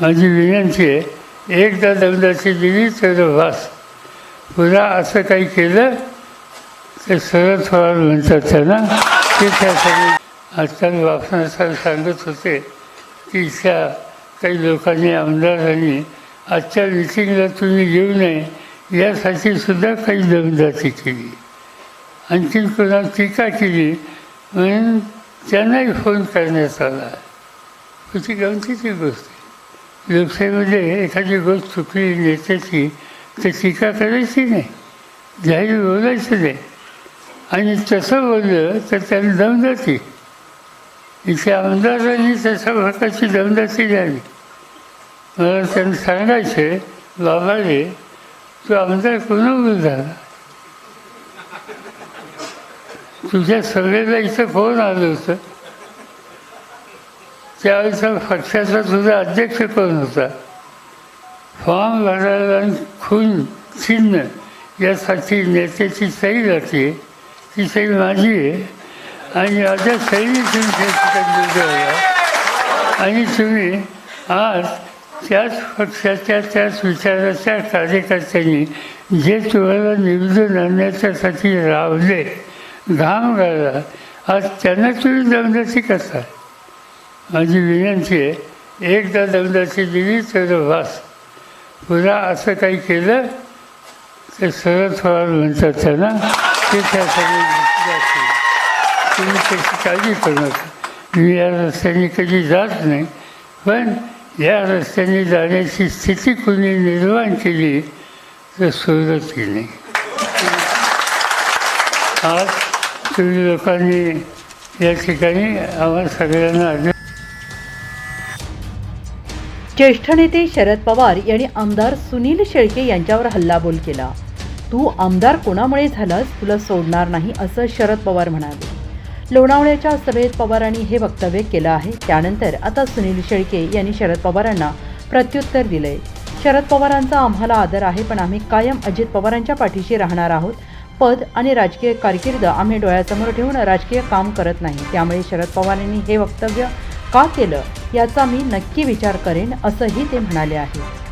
माझी विनंती आहे एकदा दमदाची दिली तर वास पुन्हा असं काही केलं तर शरद पवार म्हणतात त्यांना ते त्यासाठी आजकाल वापरण्यासाठी सांगत होते की इथल्या काही लोकांनी आमदारांनी आजच्या मिटिंगला तुम्ही येऊ नये यासाठी सुद्धा काही दमदाटी केली. आणखी कोणा टीका केली म्हणून त्यांनाही फोन करण्यात आला. होती गमतीची गोष्ट आहे लोकशाहीमध्ये एखादी गोष्ट चुकली नेत्याची तर टीका करायची नाही. जाहीर बोलायचं नाही. आणि तसं बोललं तर त्याला दमदाती इथे आमदारांनी तशा प्रकारची दमदाती द्यावी मला त्यांना सांगायचे बाबा रे तू आमदार कोणावर झाला तुझ्या सगळ्याला इथं कोण आलं होतं. त्यावेळेचा पक्षाचा सुद्धा अध्यक्ष कोण होता? फॉर्म भरायला आणि खून चिन्ह यासाठी नेत्याची सही जाते. ती सही माझी आहे. आणि माझ्या सहीने तुम्ही आणि तुम्ही आज त्याच पक्षाच्या त्याच विचाराच्या कार्यकर्त्यांनी जे तुम्हाला निवडून आणण्याच्यासाठी रावले घाम घाला आज त्यांना तुम्ही दमदाची करता. माझी विनंती आहे एकदा दमदाची दिली तर वास पुन्हा असं काही केलं तर शरद पवार म्हणतात त्यांना ते त्यासाठी तुम्ही त्याची काळजी करू नका. मी या रस्त्याने कधी जात नाही पण या रस्त्याने जाण्याची स्थिती कोणी निर्माण केली तर सोडत नाही आज तुम्ही लोकांनी या ठिकाणी आम्हाला सगळ्यांना ज्येष्ठ नेते शरद पवार यांनी आमदार सुनील शेळके यांच्यावर हल्लाबोल केला. तू आमदार कोणामुळे झालास? तुला सोडणार नाही असं शरद पवार म्हणाले. लोणावळ्याच्या सभेत पवारांनी हे वक्तव्य केलं आहे. त्यानंतर आता सुनील शेळके यांनी शरद पवारांना प्रत्युत्तर दिलंय. शरद पवारांचा आम्हाला आदर आहे पण आम्ही कायम अजित पवारांच्या पाठीशी राहणार आहोत. पद आणि राजकीय कारकीर्द आम्ही डोळ्यासमोर ठेवून राजकीय काम करत नाही. त्यामुळे शरद पवारांनी हे वक्तव्य का केलं याचा मी नक्की विचार करेन असंही ते म्हणाले आहे.